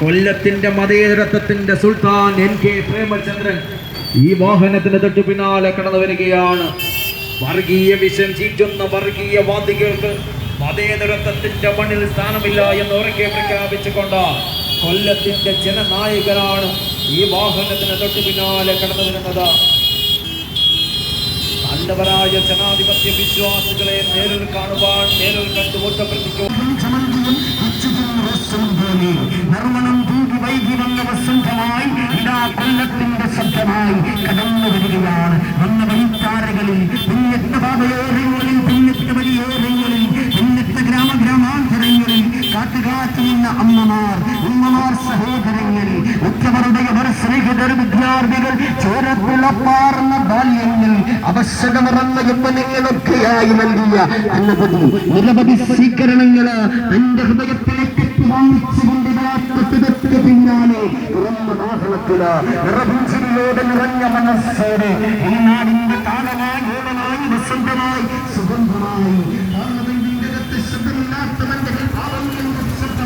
കൊല്ലത്തിന്റെ മതേതരത്വത്തിന്റെ സുൽത്താൻ എൻ കെ പ്രേമചന്ദ്രൻ ഈ വാഹനത്തിന് തൊട്ടു പിന്നാലെ കടന്നു വരികയാണ്. വർഗീയ വിഷം ചീറ്റുന്ന വർഗീയ വാദികൾക്ക് മതേതരത്വത്തിന്റെ മണ്ണിൽ സ്ഥാനമില്ല എന്ന് ഉറക്കെ പ്രഖ്യാപിച്ചുകൊണ്ട് കൊല്ലത്തിന്റെ ജനനായകനാണ് ഈ വാഹനത്തിന് തൊട്ടു പിന്നാലെ കടന്നു വരുന്നത്. നല്ലവരായ ജനാധിപത്യ വിശ്വാസികളെ നേരിൽ കാണുവാൻ നേരിൽ കണ്ടു വോട്ടഭ്യർത്ഥിക്കും വൈകി വന്ന വസന്തമായി ഇതാ കൊല്ലത്തിന്റെ ശബ്ദമായി കടന്നു വരികയാണ്. വന്ന വഴിത്താരകളിൽ പുണ്യത്ത പാതയോരങ്ങളിൽ പുണ്യത്ത വഴിയോരങ്ങളിൽ പുണ്യത്ത ഗ്രാമ ഗ്രാമാന്തരങ്ങളിൽ കാത്തുകാത്തു നിന്ന അമ്മമാർ ഉമ്മമാർ സഹോദരങ്ങൾ ഉറ്റവരുടെ അവർ സ്നേഹിതർ വിദ്യാർത്ഥികൾ ചോരത്തിളപ്പാർന്ന ബാല്യങ്ങൾ അവശതമറന്ന യൗവനങ്ങളൊക്കെയായി നൽകിയ അനവധി നിരവധി സ്വീകരണങ്ങൾ തുറന്ന വാഹനത്തിൽ നിറപുഞ്ചിരിയോടെ നിറഞ്ഞ മനസ്സോടെ. ഈ നാടിന്റെ താളമായി ഓണമായി വസന്തമായി സുഗന്ധമായി